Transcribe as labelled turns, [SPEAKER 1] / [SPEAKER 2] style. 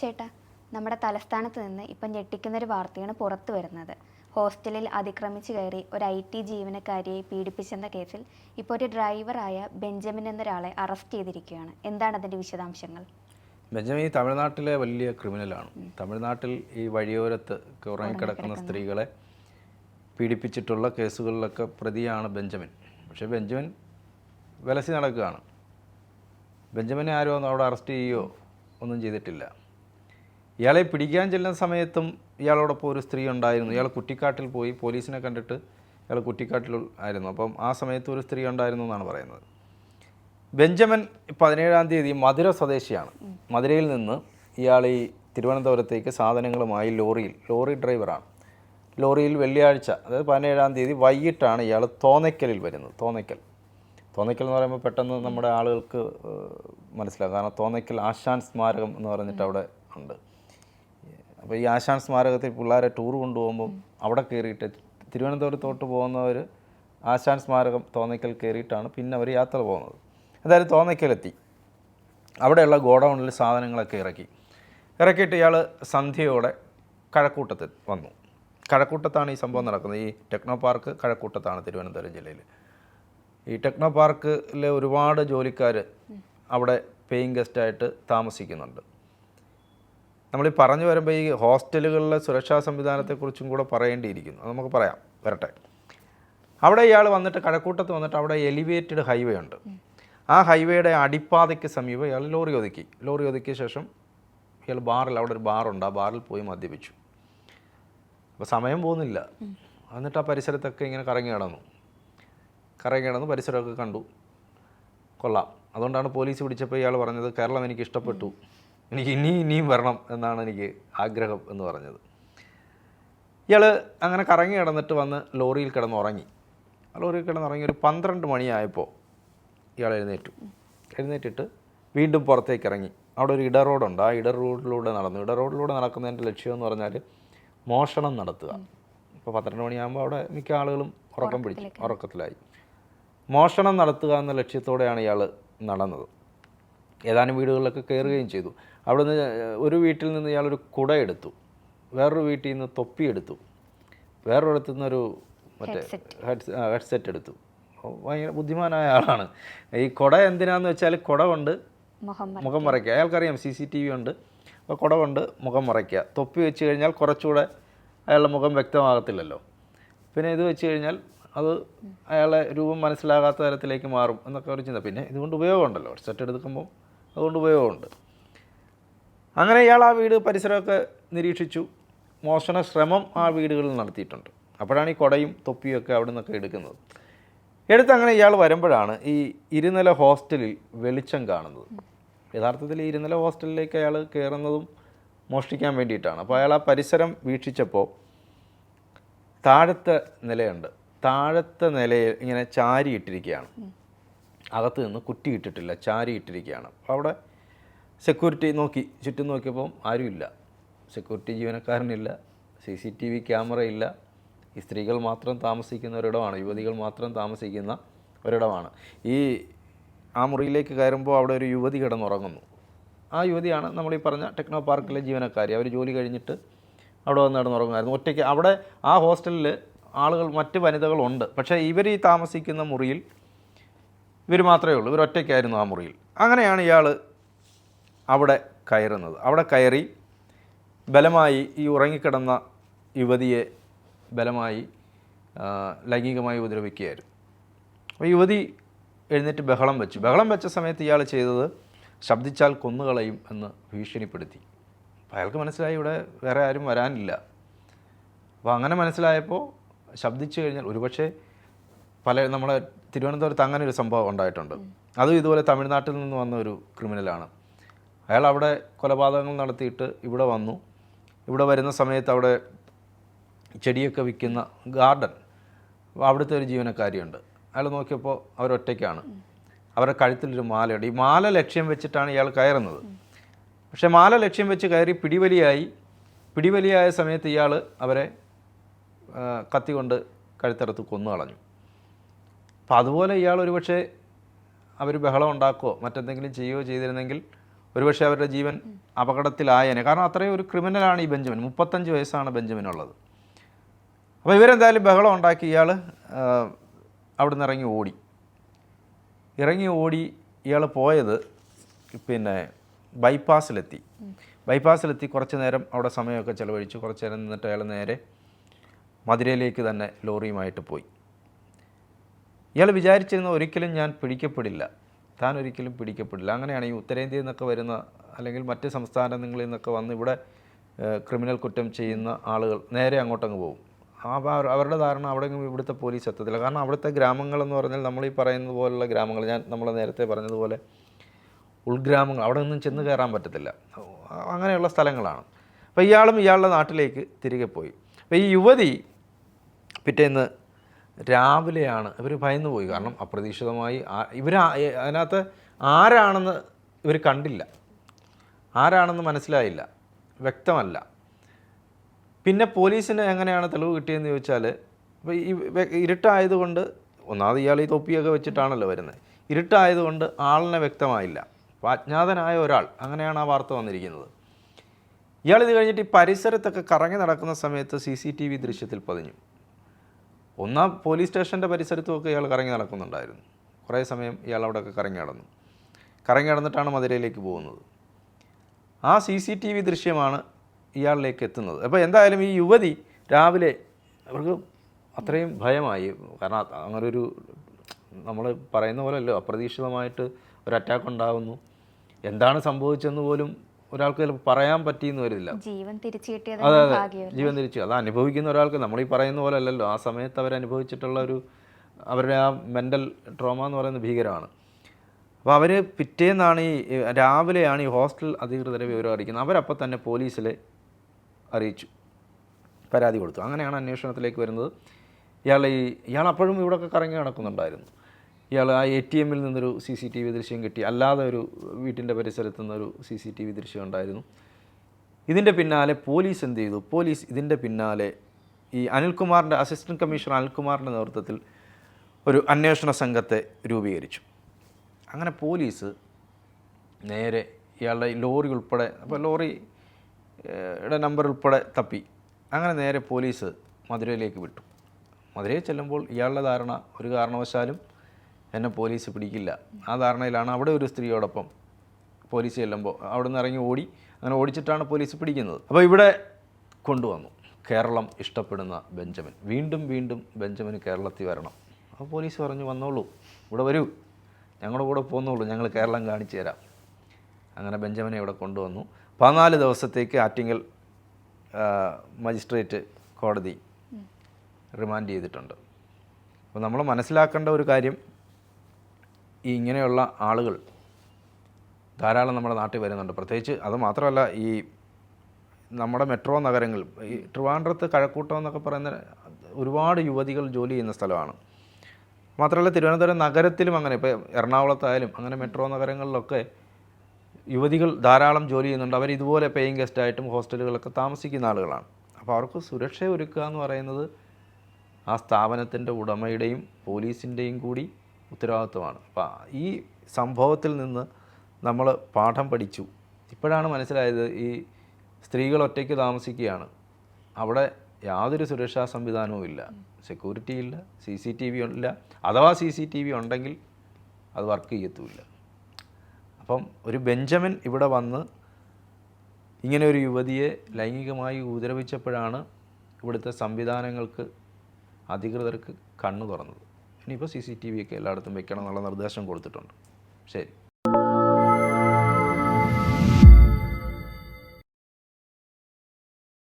[SPEAKER 1] ചേട്ടാ നമ്മുടെ തലസ്ഥാനത്ത് നിന്ന് ഇപ്പം ഞെട്ടിക്കുന്നൊരു വാർത്തയാണ് പുറത്തു വരുന്നത്. ഹോസ്റ്റലിൽ അതിക്രമിച്ചു കയറി ഒരു ഐ ടി ജീവനക്കാരിയെ പീഡിപ്പിച്ചെന്ന കേസിൽ ഇപ്പോൾ ഒരു ഡ്രൈവറായ ബെഞ്ചമിൻ എന്നൊരാളെ അറസ്റ്റ് ചെയ്തിരിക്കുകയാണ്. എന്താണ് അതിന്റെ വിശദാംശങ്ങൾ?
[SPEAKER 2] ബെഞ്ചമിൻ ഈ തമിഴ്നാട്ടിലെ വലിയ ക്രിമിനലാണ്. തമിഴ്നാട്ടിൽ ഈ വഴിയോരത്ത് ഉറങ്ങിക്കിടക്കുന്ന സ്ത്രീകളെ പീഡിപ്പിച്ചിട്ടുള്ള കേസുകളിലൊക്കെ പ്രതിയാണ് ബെഞ്ചമിൻ. പക്ഷെ ബെഞ്ചമിൻ വിലസി നടക്കുകയാണ്. ബെഞ്ചമിനെ ആരോ ഒന്നും അവിടെ അറസ്റ്റ് ചെയ്യുകയോ ഒന്നും ചെയ്തിട്ടില്ല. ഇയാളെ പിടിക്കാൻ ചെല്ലുന്ന സമയത്തും ഇയാളോടൊപ്പം ഒരു സ്ത്രീ ഉണ്ടായിരുന്നു. ഇയാൾ കുറ്റിക്കാട്ടിൽ പോയി പോലീസിനെ കണ്ടിട്ട് ഇയാൾ കുറ്റിക്കാട്ടിൽ ആയിരുന്നു. അപ്പം ആ സമയത്ത് ഒരു സ്ത്രീ ഉണ്ടായിരുന്നു എന്നാണ് പറയുന്നത്. ബെഞ്ചമിൻ പതിനേഴാം തീയതി മധുര സ്വദേശിയാണ്. മധുരയിൽ നിന്ന് ഇയാൾ ഈ തിരുവനന്തപുരത്തേക്ക് സാധനങ്ങളുമായി ലോറിയിൽ ലോറി ഡ്രൈവറാണ്. ലോറിയിൽ വെള്ളിയാഴ്ച അതായത് പതിനേഴാം തീയതി വൈകിട്ടാണ് ഇയാൾ തോന്നയ്ക്കലിൽ വരുന്നത്. തോന്നയ്ക്കൽ. തോന്നയ്ക്കൽ എന്ന് പറയുമ്പോൾ പെട്ടെന്ന് നമ്മുടെ ആളുകൾക്ക് മനസ്സിലാകും. കാരണം തോന്നയ്ക്കൽ ആശാൻ സ്മാരകം എന്ന് പറഞ്ഞിട്ട് അവിടെ ഉണ്ട്. അപ്പോൾ ഈ ആശാൻ സ്മാരകത്തിൽ പിള്ളേരെ ടൂർ കൊണ്ടുപോകുമ്പം അവിടെ കയറിയിട്ട് തിരുവനന്തപുരത്തോട്ട് പോകുന്നവർ ആശാൻ സ്മാരകം തോന്നയ്ക്കൽ കയറിയിട്ടാണ് പിന്നെ അവർ യാത്ര പോകുന്നത്. എന്തായാലും തോന്നയ്ക്കലെത്തി. അവിടെയുള്ള ഗോഡൗണിൽ സാധനങ്ങളൊക്കെ ഇറക്കി. ഇറക്കിയിട്ട് ഇയാൾ സന്ധ്യയോടെ കഴക്കൂട്ടത്ത് വന്നു. കഴക്കൂട്ടത്താണ് ഈ സംഭവം നടക്കുന്നത്. ഈ ടെക്നോ പാർക്ക് കഴക്കൂട്ടത്താണ് തിരുവനന്തപുരം ജില്ലയിൽ ഈ ടെക്നോ പാർക്കിലെ ഒരുപാട് ജോലിക്കാർ അവിടെ പേയിങ് ഗസ്റ്റായിട്ട് താമസിക്കുന്നുണ്ട്. നമ്മൾ ഈ പറഞ്ഞു വരുമ്പോൾ ഈ ഹോസ്റ്റലുകളിലെ സുരക്ഷാ സംവിധാനത്തെക്കുറിച്ചും കൂടെ പറയേണ്ടിയിരിക്കുന്നു. അത് നമുക്ക് പറയാം. വരട്ടെ. അവിടെ ഇയാൾ വന്നിട്ട് കഴക്കൂട്ടത്ത് വന്നിട്ട് അവിടെ എലിവേറ്റഡ് ഹൈവേ ഉണ്ട്. ആ ഹൈവേയുടെ അടിപ്പാതയ്ക്ക് സമീപം ഇയാൾ ലോറി ഒതുക്കി. ലോറി ഒതുക്കിയ ശേഷം ഇയാൾ ബാറിൽ അവിടെ ഒരു ബാറുണ്ട്. ആ ബാറിൽ പോയി മദ്യപിച്ചു. അപ്പോൾ സമയം പോകുന്നില്ല. എന്നിട്ട് ആ പരിസരത്തൊക്കെ ഇങ്ങനെ കറങ്ങി കിടന്നു കറങ്ങി കിടന്നു പരിസരമൊക്കെ കണ്ടു. കൊള്ളാം. അതുകൊണ്ടാണ് പോലീസ് പിടിച്ചപ്പോൾ ഇയാൾ പറഞ്ഞത് കേരളം എനിക്ക് ഇഷ്ടപ്പെട്ടു. എനിക്ക് ഇനി ഇനിയും വരണം എന്നാണ് എനിക്ക് ആഗ്രഹം എന്ന് പറഞ്ഞത്. ഇയാൾ അങ്ങനെ കറങ്ങി കിടന്നിട്ട് വന്ന് ലോറിയിൽ കിടന്നുറങ്ങി. ലോറിയിൽ കിടന്നുറങ്ങി ഒരു പന്ത്രണ്ട് മണിയായപ്പോൾ ഇയാൾ എഴുന്നേറ്റു. എഴുന്നേറ്റിട്ട് വീണ്ടും പുറത്തേക്ക് ഇറങ്ങി. അവിടെ ഒരു ഇട റോഡുണ്ട്. ആ ഇട റോഡിലൂടെ നടന്നു. ഇട റോഡിലൂടെ നടക്കുന്നതിന്റെ ലക്ഷ്യം എന്ന് പറഞ്ഞാൽ മോഷണം നടത്തുക. ഇപ്പോൾ പന്ത്രണ്ട് മണിയാകുമ്പോൾ അവിടെ മിക്ക ആളുകളും ഉറക്കം പിടിച്ചു. ഉറക്കത്തിലായി. മോഷണം നടത്തുക എന്ന ലക്ഷ്യത്തോടെയാണ് ഇയാൾ നടന്നത്. ഏതാനും വീടുകളിലൊക്കെ കയറുകയും ചെയ്തു. അവിടെ നിന്ന് ഒരു വീട്ടിൽ നിന്ന് ഇയാളൊരു കുട എടുത്തു. വേറൊരു വീട്ടിൽ നിന്ന് തൊപ്പി എടുത്തു. വേറൊരിടത്തു നിന്നൊരു മറ്റേ ഹെഡ് ഹെഡ്സെറ്റ് എടുത്തു. ഭയങ്കര ബുദ്ധിമാനായ ആളാണ്. ഈ കുട എന്തിനാന്ന് വെച്ചാൽ കുട കൊണ്ട് മുഖം മറയ്ക്കുക. അയാൾക്കറിയാം സി സി ടി വി ഉണ്ട്. അപ്പോൾ കുട കൊണ്ട് മുഖം മറയ്ക്കുക. തൊപ്പി വെച്ച് കഴിഞ്ഞാൽ കുറച്ചുകൂടെ അയാളുടെ മുഖം വ്യക്തമാകത്തില്ലല്ലോ. പിന്നെ ഇത് വെച്ച് കഴിഞ്ഞാൽ അത് അയാളെ രൂപം മനസ്സിലാകാത്ത തരത്തിലേക്ക് മാറും എന്നൊക്കെ ഒരു ചിന്ത. പിന്നെ ഇതുകൊണ്ട് ഉപയോഗമുണ്ടല്ലോ. ഹെഡ്സെറ്റ് എടുക്കുമ്പോൾ അതുകൊണ്ട് ഉപയോഗമുണ്ട്. അങ്ങനെ ഇയാൾ ആ വീട് പരിസരമൊക്കെ നിരീക്ഷിച്ചു. മോഷണ ശ്രമം ആ വീടുകളിൽ നടത്തിയിട്ടുണ്ട്. അപ്പോഴാണ് ഈ കൊടയും തൊപ്പിയൊക്കെ അവിടെ നിന്നൊക്കെ എടുക്കുന്നത്. എടുത്ത് അങ്ങനെ ഇയാൾ വരുമ്പോഴാണ് ഈ ഇരുനില ഹോസ്റ്റലിൽ വെളിച്ചം കാണുന്നത്. യഥാർത്ഥത്തിൽ ഈ ഇരുനില ഹോസ്റ്റലിലേക്ക് അയാൾ കയറുന്നതും മോഷ്ടിക്കാൻ വേണ്ടിയിട്ടാണ്. അപ്പോൾ അയാൾ ആ പരിസരം വീക്ഷിച്ചപ്പോൾ താഴത്തെ നിലയുണ്ട്. താഴത്തെ നിലയിൽ ഇങ്ങനെ ചാരി ഇട്ടിരിക്കുകയാണ് അകത്ത് നിന്ന് കുറ്റി ഇട്ടിട്ടില്ല ചാരി ഇട്ടിരിക്കുകയാണ് അപ്പോൾ അവിടെ സെക്യൂരിറ്റി നോക്കി ചുറ്റും നോക്കിയപ്പോൾ ആരുമില്ല security ജീവനക്കാരനില്ല C C T V camera ഇല്ല. ഈ സ്ത്രീകൾ മാത്രം താമസിക്കുന്ന ഒരിടമാണ് യുവതികൾ മാത്രം താമസിക്കുന്ന ഒരിടമാണ്. ഈ ആ മുറിയിലേക്ക് കയറുമ്പോൾ അവിടെ ഒരു യുവതി കിടന്നുറങ്ങുന്നു. ആ യുവതിയാണ് നമ്മൾ ഈ പറഞ്ഞ ടെക്നോ പാർക്കിലെ ജീവനക്കാരി. അവർ ജോലി കഴിഞ്ഞിട്ട് അവിടെ വന്ന് കിടന്നുറങ്ങുമായിരുന്നു. ഒറ്റയ്ക്ക് അവിടെ ആ ഹോസ്റ്റലിൽ ആളുകൾ മറ്റ് വനിതകളുണ്ട് പക്ഷേ ഇവർ ഈ താമസിക്കുന്ന മുറിയിൽ ഇവർ മാത്രമേ ഉള്ളൂ. ഇവർ ഒറ്റയ്ക്കായിരുന്നു ആ മുറിയിൽ. അങ്ങനെയാണ് ഇയാൾ അവിടെ കയറുന്നത്. അവിടെ കയറി ബലമായി ഈ ഉറങ്ങിക്കിടന്ന യുവതിയെ ബലമായി ലൈംഗികമായി ഉപദ്രവിക്കുകയായിരുന്നു. അപ്പോൾ യുവതി എഴുന്നേറ്റ് ബഹളം വെച്ചു. ബഹളം വെച്ച സമയത്ത് ഇയാൾ ചെയ്തത് ശബ്ദിച്ചാൽ കൊന്നുകളയും എന്ന് ഭീഷണിപ്പെടുത്തി. അപ്പോൾ അയാൾക്ക് മനസ്സിലായി ഇവിടെ വേറെ ആരും വരാനില്ല. അപ്പോൾ അങ്ങനെ മനസ്സിലായപ്പോൾ ശബ്ദിച്ചു കഴിഞ്ഞാൽ ഒരുപക്ഷെ പല നമ്മളെ തിരുവനന്തപുരത്ത് അങ്ങനെ ഒരു സംഭവം ഉണ്ടായിട്ടുണ്ട്. അതും ഇതുപോലെ തമിഴ്നാട്ടിൽ നിന്ന് വന്ന ഒരു ക്രിമിനലാണ്. അയാൾ അവിടെ കൊലപാതകങ്ങൾ നടത്തിയിട്ട് ഇവിടെ വന്നു. ഇവിടെ വരുന്ന സമയത്ത് അവിടെ ചെടിയൊക്കെ വിൽക്കുന്ന ഗാർഡൻ. അവിടുത്തെ ഒരു ജീവനക്കാരിയുണ്ട്. അയാൾ നോക്കിയപ്പോൾ അവരൊറ്റയ്ക്കാണ് അവരുടെ കഴുത്തിലൊരു മാലയുണ്ട്. ഈ മാല ലക്ഷ്യം വെച്ചിട്ടാണ് ഇയാൾ കയറുന്നത്. പക്ഷേ മാല ലക്ഷ്യം വെച്ച് കയറി പിടിവലിയായി. പിടിവലിയായ സമയത്ത് ഇയാൾ അവരെ കത്തി കൊണ്ട് കഴുത്തറുത്ത് കൊന്നു കളഞ്ഞു അപ്പം അതുപോലെ ഇയാൾ ഒരുപക്ഷെ അവർ ബഹളം ഉണ്ടാക്കുകയോ മറ്റെന്തെങ്കിലും ചെയ്യുകയോ ചെയ്തിരുന്നെങ്കിൽ ഒരുപക്ഷെ അവരുടെ ജീവൻ അപകടത്തിലായേനെ. കാരണം അത്രയും ഒരു ക്രിമിനലാണ് ഈ ബെഞ്ചമിൻ. മുപ്പത്തഞ്ച് വയസ്സാണ് ബെഞ്ചമിനുള്ളത്. അപ്പോൾ ഇവരെന്തായാലും ബഹളം ഉണ്ടാക്കി ഇയാൾ അവിടെ നിന്ന് ഇറങ്ങി ഓടി. ഇറങ്ങി ഓടി ഇയാൾ പോയത് പിന്നെ ബൈപ്പാസിലെത്തി. ബൈപ്പാസിലെത്തി കുറച്ച് നേരം അവിടെ സമയമൊക്കെ ചിലവഴിച്ചു. കുറച്ച് നേരം നിന്നിട്ട് അയാൾ നേരെ മധുരയിലേക്ക് തന്നെ ലോറിയുമായിട്ട് പോയി. ഇയാൾ വിചാരിച്ചിരുന്ന ഒരിക്കലും ഞാൻ പിടിക്കപ്പെടില്ല. താൻ ഒരിക്കലും പിടിക്കപ്പെടില്ല. അങ്ങനെയാണ് ഈ ഉത്തരേന്ത്യയിൽ നിന്നൊക്കെ വരുന്ന അല്ലെങ്കിൽ മറ്റ് സംസ്ഥാനങ്ങളിൽ നിന്നൊക്കെ വന്ന് ഇവിടെ ക്രിമിനൽ കുറ്റം ചെയ്യുന്ന ആളുകൾ നേരെ അങ്ങോട്ടങ്ങ് പോകും. അവരുടെ ധാരണ അവിടെ ഇവിടുത്തെ പോലീസ് എത്തത്തില്ല. കാരണം അവിടുത്തെ ഗ്രാമങ്ങളെന്ന് പറഞ്ഞാൽ നമ്മൾ ഈ പറയുന്നത് പോലുള്ള ഗ്രാമങ്ങൾ ഞാൻ നമ്മൾ നേരത്തെ പറഞ്ഞതുപോലെ ഉൾഗ്രാമങ്ങൾ അവിടെ നിന്നും ചെന്ന് കയറാൻ പറ്റത്തില്ല. അങ്ങനെയുള്ള സ്ഥലങ്ങളാണ്. അപ്പോൾ ഇയാളും ഇയാളുടെ നാട്ടിലേക്ക് തിരികെ പോയി. അപ്പോൾ ഈ യുവതി പിറ്റേന്ന് രാവിലെയാണ് ഇവർ ഭയന്നു പോയി കാരണം അപ്രതീക്ഷിതമായി ഇവർ അതിനകത്ത് ആരാണെന്ന് ഇവർ കണ്ടില്ല. ആരാണെന്ന് മനസ്സിലായില്ല. വ്യക്തമല്ല. പിന്നെ പോലീസിന് എങ്ങനെയാണ് തെളിവ് കിട്ടിയെന്ന് ചോദിച്ചാൽ ഇപ്പോൾ ഈ ഇരുട്ടായതുകൊണ്ട് ഒന്നാമത് ഇയാൾ ഈ തൊപ്പിയൊക്കെ വെച്ചിട്ടാണല്ലോ വരുന്നത്. ഇരുട്ടായതുകൊണ്ട് ആളിനെ വ്യക്തമായില്ല. അപ്പോൾ അജ്ഞാതനായ ഒരാൾ അങ്ങനെയാണ് ആ വാർത്ത വന്നിരിക്കുന്നത്. ഇയാൾ ഇത് കഴിഞ്ഞിട്ട് ഈ പരിസരത്തൊക്കെ കറങ്ങി നടക്കുന്ന സമയത്ത് സി സി ടി വി ദൃശ്യത്തിൽ പതിഞ്ഞു. ഒന്നാം പോലീസ് സ്റ്റേഷന്റെ പരിസരത്തുമൊക്കെ ഇയാൾ കറങ്ങി നടക്കുന്നുണ്ടായിരുന്നു. കുറേ സമയം ഇയാൾ അവിടെയൊക്കെ കറങ്ങി നടന്നു. കറങ്ങി നടന്നിട്ടാണ് മധുരയിലേക്ക് പോകുന്നത്. ആ സി സി ടി വി ദൃശ്യമാണ് ഇയാളിലേക്ക് എത്തുന്നത്. അപ്പോൾ എന്തായാലും ഈ യുവതി രാവിലെ അവർക്ക് അത്രയും ഭയമായി. കാരണം അങ്ങനൊരു നമ്മൾ പറയുന്ന പോലെയല്ലോ അപ്രതീക്ഷിതമായിട്ട് ഒരു അറ്റാക്ക് ഉണ്ടാകുന്നു. എന്താണ് സംഭവിച്ചെന്ന് പോലും ഒരാൾക്ക് ചിലപ്പോൾ പറയാൻ പറ്റിയെന്ന് വരില്ല.
[SPEAKER 1] ജീവൻ തിരിച്ചു കിട്ടിയത്
[SPEAKER 2] അതെ അതെ. ജീവൻ തിരിച്ചു അത് അനുഭവിക്കുന്ന ഒരാൾക്ക് നമ്മൾ ഈ പറയുന്ന പോലെ അല്ലല്ലോ. ആ സമയത്ത് അവർ അനുഭവിച്ചിട്ടുള്ള ഒരു അവരുടെ ആ മെന്റൽ ട്രോമ എന്ന് പറയുന്നത് ഭീകരമാണ്. അപ്പോൾ അവർ പിറ്റേന്നാണ് ഈ ഈ രാവിലെയാണ് ഈ ഹോസ്റ്റൽ അധികൃതരെ വിവരം അറിയിക്കുന്നത്. അവരപ്പോൾ തന്നെ പോലീസിൽ അറിയിച്ചു. പരാതി കൊടുത്തു. അങ്ങനെയാണ് അന്വേഷണത്തിലേക്ക് വരുന്നത്. ഇയാൾ ഈ ഇയാൾ അപ്പോഴും ഇവിടെയൊക്കെ കറങ്ങി നടക്കുന്നുണ്ടായിരുന്നു. ഇയാൾ ആ എ ടി എമ്മിൽ നിന്നൊരു സി സി ടി വി ദൃശ്യം കിട്ടി. അല്ലാതെ ഒരു വീട്ടിന്റെ പരിസരത്ത് നിന്നൊരു സി സി ടി വി ദൃശ്യം ഉണ്ടായിരുന്നു. ഇതിന്റെ പിന്നാലെ പോലീസ് എന്ത് ചെയ്തു? പോലീസ് ഇതിന്റെ പിന്നാലെ ഈ അനിൽകുമാറിന്റെ അസിസ്റ്റന്റ് കമ്മീഷണർ അനിൽകുമാറിന്റെ നേതൃത്വത്തിൽ ഒരു അന്വേഷണ സംഘത്തെ രൂപീകരിച്ചു. അങ്ങനെ പോലീസ് നേരെ ഇയാളുടെ ലോറി ഉൾപ്പെടെ അപ്പോൾ ലോറിയുടെ നമ്പർ ഉൾപ്പെടെ തപ്പി. അങ്ങനെ നേരെ പോലീസ് മധുരയിലേക്ക് വിട്ടു. മധുരയിൽ ചെല്ലുമ്പോൾ ഇയാളുടെ ധാരണ ഒരു കാരണവശാലും എന്നെ പോലീസ് പിടിക്കില്ല. ആ ധാരണയിലാണ് അവിടെ ഒരു സ്ത്രീയോടൊപ്പം പോലീസ് ചെല്ലുമ്പോൾ അവിടെ നിന്ന് ഇറങ്ങി ഓടി അങ്ങനെ ഓടിച്ചിട്ടാണ് പോലീസ് പിടിക്കുന്നത്. അപ്പോൾ ഇവിടെ കൊണ്ടുവന്നു. കേരളം ഇഷ്ടപ്പെടുന്ന ബെഞ്ചമിൻ. വീണ്ടും വീണ്ടും ബെഞ്ചമിന് കേരളത്തിൽ വരണം. അപ്പോൾ പോലീസ് പറഞ്ഞു വന്നോളൂ. ഇവിടെ വരൂ. ഞങ്ങളുടെ കൂടെ പോന്നോളൂ. ഞങ്ങൾ കേരളം കാണിച്ചു തരാം. അങ്ങനെ ബെഞ്ചമിനെ ഇവിടെ കൊണ്ടുവന്നു. പതിനാല് ദിവസത്തേക്ക് ആറ്റിങ്ങൽ മജിസ്ട്രേറ്റ് കോടതി റിമാൻഡ് ചെയ്തിട്ടുണ്ട്. അപ്പോൾ നമ്മൾ മനസ്സിലാക്കേണ്ട ഒരു കാര്യം ഈ ഇങ്ങനെയുള്ള ആളുകൾ ധാരാളം നമ്മുടെ നാട്ടിൽ വരുന്നുണ്ട്. പ്രത്യേകിച്ച് അത് മാത്രമല്ല ഈ നമ്മുടെ മെട്രോ നഗരങ്ങൾ ഈ ട്രിവാൻഡ്രത്ത് കഴക്കൂട്ടം എന്നൊക്കെ പറയുന്ന ഒരുപാട് യുവതികൾ ജോലി ചെയ്യുന്ന സ്ഥലമാണ്. മാത്രമല്ല തിരുവനന്തപുരം നഗരത്തിലും അങ്ങനെ ഇപ്പോൾ എറണാകുളത്തായാലും അങ്ങനെ മെട്രോ നഗരങ്ങളിലൊക്കെ യുവതികൾ ധാരാളം ജോലി ചെയ്യുന്നുണ്ട്. അവർ ഇതുപോലെ പേയിങ് ഗസ്റ്റായിട്ടും ഹോസ്റ്റലുകളൊക്കെ താമസിക്കുന്ന ആളുകളാണ്. അപ്പോൾ അവർക്ക് സുരക്ഷ ഒരുക്കുക എന്ന് പറയുന്നത് ആ സ്ഥാപനത്തിന്റെ ഉടമയുടെയും പോലീസിന്റെയും കൂടി ഉത്തരവാദിത്വമാണ്. അപ്പോൾ ഈ സംഭവത്തിൽ നിന്ന് നമ്മൾ പാഠം പഠിച്ചു. ഇപ്പോഴാണ് മനസ്സിലായത് ഈ സ്ത്രീകൾ ഒറ്റയ്ക്ക് താമസിക്കുകയാണ്. അവിടെ യാതൊരു സുരക്ഷാ സംവിധാനവും ഇല്ല. സെക്യൂരിറ്റി ഇല്ല സി സി ടി വി ഇല്ല അഥവാ സി സി ടി വി ഉണ്ടെങ്കിൽ അത് വർക്ക് ചെയ്യത്തുമില്ല. അപ്പം ഒരു ബെഞ്ചമിൻ ഇവിടെ വന്ന് ഇങ്ങനെ ഒരു യുവതിയെ ലൈംഗികമായി ഉപദ്രവിച്ചപ്പോഴാണ് ഇവിടുത്തെ സംവിധാനങ്ങൾക്ക് അധികൃതർക്ക് കണ്ണു തുറന്നത്. ഇനിയിപ്പോൾ സി സി ടി വി ഒക്കെ എല്ലായിടത്തും വെക്കണം എന്നുള്ള നിർദ്ദേശം കൊടുത്തിട്ടുണ്ട്. ശരി.